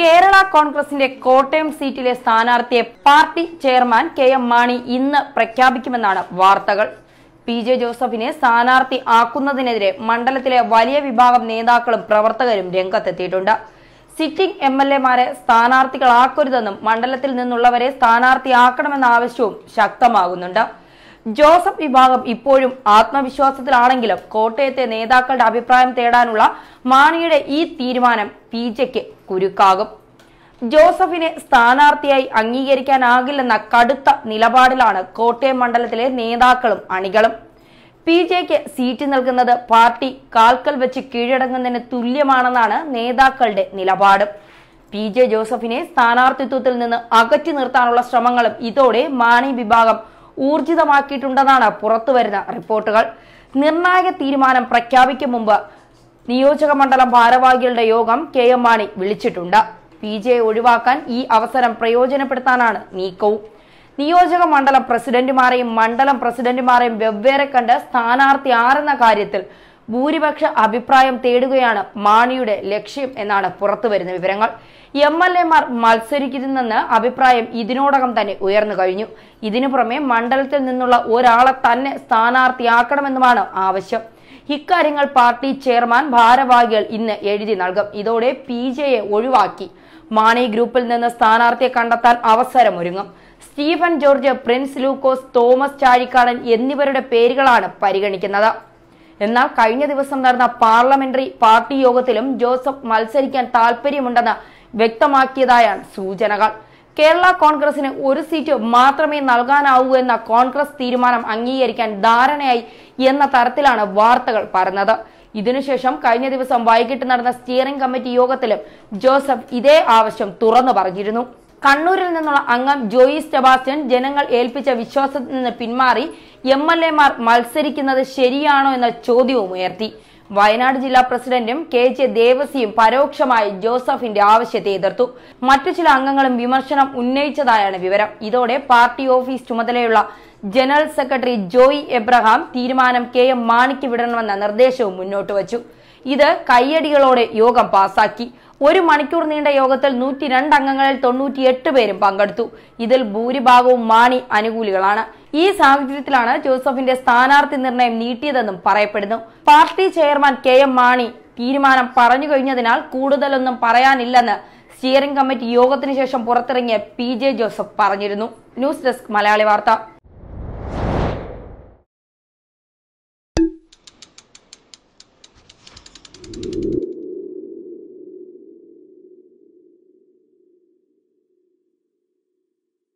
കേരള കോൺഗ്രസിന്റെ കോട്ടയം സീറ്റിലെ സ്ഥാനാർത്ഥിയെ party chairman K M Mani ഇന്ന് പ്രഖ്യാപിക്കുമെന്നാണ് വാർത്തകൾ. പി ജെ ജോസഫിനെ സ്ഥാനാർത്ഥി ആക്കുന്നതിനെതിരെ മണ്ഡലത്തിലെ വലിയ വിഭാഗം നേതാക്കളും പ്രവർത്തകരും രംഗത്തെത്തിയിട്ടുണ്ട്. സിറ്റിംഗ് എം എൽ എമാരെ സ്ഥാനാർത്ഥികളാക്കരുതെന്നും മണ്ഡലത്തിൽ നിന്നുള്ളവരെ സ്ഥാനാർത്ഥിയാക്കണമെന്ന ആവശ്യവും ശക്തമാകുന്നുണ്ട്. ജോസഫ് വിഭാഗം ഇപ്പോഴും ആത്മവിശ്വാസത്തിലാണെങ്കിലും കോട്ടയത്തെ നേതാക്കളുടെ അഭിപ്രായം തേടാനുള്ള മാണിയുടെ ഈ തീരുമാനം പി ജെക്ക് കുരുക്കാകും. ജോസഫിനെ സ്ഥാനാർത്ഥിയായി അംഗീകരിക്കാനാകില്ലെന്ന കടുത്ത നിലപാടിലാണ് കോട്ടയം മണ്ഡലത്തിലെ നേതാക്കളും അണികളും. പി ജെക്ക് സീറ്റ് നൽകുന്നത് പാർട്ടി കാൽക്കൽ വെച്ച് കീഴടങ്ങുന്നതിന് തുല്യമാണെന്നാണ് നേതാക്കളുടെ നിലപാട്. പി ജെ ജോസഫിനെ സ്ഥാനാർത്ഥിത്വത്തിൽ നിന്ന് അകറ്റി നിർത്താനുള്ള ശ്രമങ്ങളും ഇതോടെ മാണി വിഭാഗം ഊർജിതമാക്കിയിട്ടുണ്ടെന്നാണ് പുറത്തുവരുന്ന റിപ്പോർട്ടുകൾ. നിർണായക തീരുമാനം പ്രഖ്യാപിക്കും മുമ്പ് നിയോജക മണ്ഡലം ഭാരവാഹികളുടെ യോഗം കെ എം മാണി വിളിച്ചിട്ടുണ്ട്. പി ജെ ഒഴിവാക്കാൻ ഈ അവസരം പ്രയോജനപ്പെടുത്താനാണ് നീക്കവും. നിയോജക മണ്ഡലം പ്രസിഡന്റുമാരെയും മണ്ഡലം പ്രസിഡന്റുമാരെയും വെവ്വേറെ കണ്ട് സ്ഥാനാർത്ഥി ആരെന്ന കാര്യത്തിൽ ഭൂരിപക്ഷ അഭിപ്രായം തേടുകയാണ് മാണിയുടെ ലക്ഷ്യം എന്നാണ് പുറത്തുവരുന്ന വിവരങ്ങൾ. എം എൽ എമാർ മത്സരിക്കുന്നെന്ന് അഭിപ്രായം ഇതിനോടകം തന്നെ ഉയർന്നു കഴിഞ്ഞു. ഇതിനു പുറമെ മണ്ഡലത്തിൽ നിന്നുള്ള ഒരാളെ തന്നെ സ്ഥാനാർത്ഥിയാക്കണമെന്നുമാണ് ആവശ്യം. ഇക്കാര്യങ്ങൾ പാർട്ടി ചെയർമാൻ ഭാരവാഹികൾ ഇന്ന് എഴുതി നൽകും. ഇതോടെ പി ജെയെ ഒഴിവാക്കി. മാണി ഗ്രൂപ്പിൽ നിന്ന് സ്ഥാനാർത്ഥിയെ കണ്ടെത്താൻ അവസരമൊരുങ്ങും. Stephen George Prince Lukose Thomas Chazhikadan എന്നിവരുടെ പേരുകളാണ് പരിഗണിക്കുന്നത്. എന്നാൽ കഴിഞ്ഞ ദിവസം നടന്ന പാർലമെന്ററി പാർട്ടി യോഗത്തിലും ജോസഫ് മത്സരിക്കാൻ താൽപര്യമുണ്ടെന്ന് വ്യക്തമാക്കിയതായാണ് സൂചനകൾ. കേരള കോൺഗ്രസിന് ഒരു സീറ്റ് മാത്രമേ നൽകാനാവൂ എന്ന കോൺഗ്രസ് തീരുമാനം അംഗീകരിക്കാൻ ധാരണയായി എന്ന തരത്തിലാണ് വാർത്തകൾ പറഞ്ഞത് ഇതിനുശേഷം കഴിഞ്ഞ ദിവസം വൈകിട്ട് നടന്ന സ്റ്റിയറിംഗ് കമ്മിറ്റി യോഗത്തിലും ജോസഫ് ഇതേ ആവശ്യം തുറന്നു പറഞ്ഞിരുന്നു. കണ്ണൂരിൽ നിന്നുള്ള അംഗം ജോയി സെബാസ്റ്റ്യൻ ജനങ്ങൾ ഏൽപ്പിച്ച വിശ്വാസത്തിൽ നിന്ന് പിന്മാറി എം എൽ എമാർ മത്സരിക്കുന്നത് ശരിയാണോ എന്ന ചോദ്യവും ഉയർത്തി. വയനാട് ജില്ലാ പ്രസിഡന്റും കെ ജെ ദേവസിയും പരോക്ഷമായി ജോസഫിന്റെ ആവശ്യത്തെ എതിർത്തു. മറ്റു ചില അംഗങ്ങളും വിമർശനം ഉന്നയിച്ചതായാണ് വിവരം. ഇതോടെ പാർട്ടി ഓഫീസ് ചുമതലയുള്ള ജനറൽ സെക്രട്ടറി ജോയി എബ്രഹാം തീരുമാനം കെ എം മാണിക്ക് വിടണമെന്ന നിർദ്ദേശവും മുന്നോട്ട് വച്ചു ഇത് കയ്യടികളോടെ യോഗം പാസാക്കി. ഒരു മണിക്കൂർ നീണ്ട യോഗത്തിൽ നൂറ്റി രണ്ട് അംഗങ്ങളിൽ തൊണ്ണൂറ്റിയെട്ട് പേരും പങ്കെടുത്തു. ഇതിൽ ഭൂരിഭാഗവും മാണി അനുകൂലികളാണ്. ഈ സാഹചര്യത്തിലാണ് ജോസഫിന്റെ സ്ഥാനാർത്ഥി നിർണയം നീട്ടിയതെന്നും പറയപ്പെടുന്നു. Party chairman K M Mani തീരുമാനം പറഞ്ഞു കഴിഞ്ഞതിനാൽ കൂടുതലൊന്നും പറയാനില്ലെന്ന് സ്റ്റിയറിംഗ് കമ്മിറ്റി യോഗത്തിന് ശേഷം പുറത്തിറങ്ങിയ പി ജെ ജോസഫ് പറഞ്ഞിരുന്നു. News desk Malayali Vartha.